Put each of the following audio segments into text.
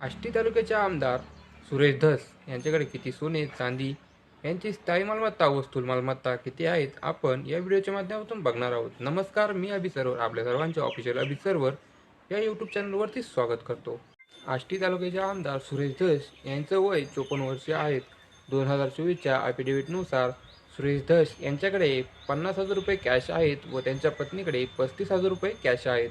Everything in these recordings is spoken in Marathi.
आष्टी तालुक्याचे आमदार सुरेश धस यांच्याकडे किती सोने चांदी यांची स्थायी मालमत्ता व स्थूल मालमत्ता किती आहेत आपण या व्हिडिओच्या माध्यमातून बघणार आहोत. नमस्कार मी अभि सर्वर आपल्या सर्वांचे ऑफिशियल अभि सर्वर या यूट्यूब चॅनलवरती स्वागत करतो. आष्टी तालुक्याचे आमदार सुरेश धस यांचं वय चोपन्न वर्षे आहेत. दोन हजार चोवीसच्या ॲफिडेव्हिटनुसार सुरेश धस यांच्याकडे पन्नास हजार रुपये कॅश आहेत व त्यांच्या पत्नीकडे पस्तीस हजार रुपये कॅश आहेत.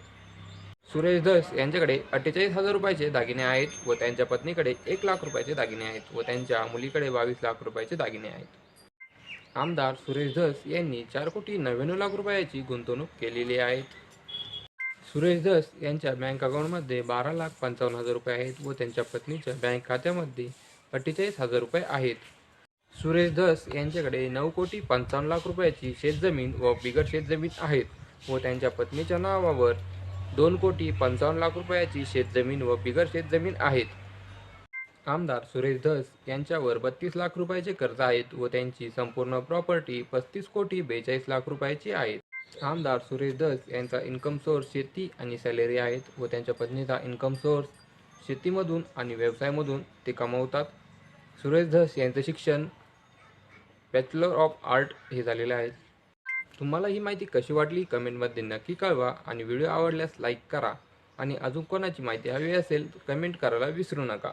सुरेश धस यांच्याकडे अठ्ठेचाळीस हजार रुपयाचे दागिने आहेत व त्यांच्या पत्नीकडे एक लाख रुपयाचे दागिने आहेत व त्यांच्या मुलीकडे बावीस लाख रुपयाचे दागिने आहेत. आमदार सुरेश धस यांनी चार कोटी नव्याण्णव लाख रुपयाची गुंतवणूक केलेली आहे. सुरेश धस यांच्या बँक अकाउंटमध्ये बारा लाख पंचावन्न हजार रुपये आहेत व त्यांच्या पत्नीच्या बँक खात्यामध्ये अठ्ठेचाळीस हजार रुपये आहेत. सुरेश धस यांच्याकडे नऊ कोटी पंचावन्न लाख रुपयाची शेतजमीन व बिगर शेतजमीन आहेत व त्यांच्या पत्नीच्या नावावर दोन कोटी पंचावन्न लाख रुपयाची शेतजमीन व बिगर शेतजमीन आहेत. आमदार सुरेश धस यांच्यावर बत्तीस लाख रुपयाचे कर्ज आहेत व त्यांची संपूर्ण प्रॉपर्टी पस्तीस कोटी बेचाळीस लाख रुपयाची आहेत. आमदार सुरेश धस यांचा इन्कम सोर्स शेती आणि सॅलरी आहेत व त्यांच्या पत्नीचा इन्कम सोर्स शेतीमधून आणि व्यवसायामधून ते कमवतात. सुरेश धस यांचं शिक्षण बॅचलर ऑफ आर्ट हे झालेलं आहे. तुम्हाला ही माहिती कशी वाटली कमेंटमध्ये नक्की कळवा आणि व्हिडिओ आवडल्यास लाईक करा आणि अजून कोणाची माहिती हवी असेल तर कमेंट करायला विसरू नका.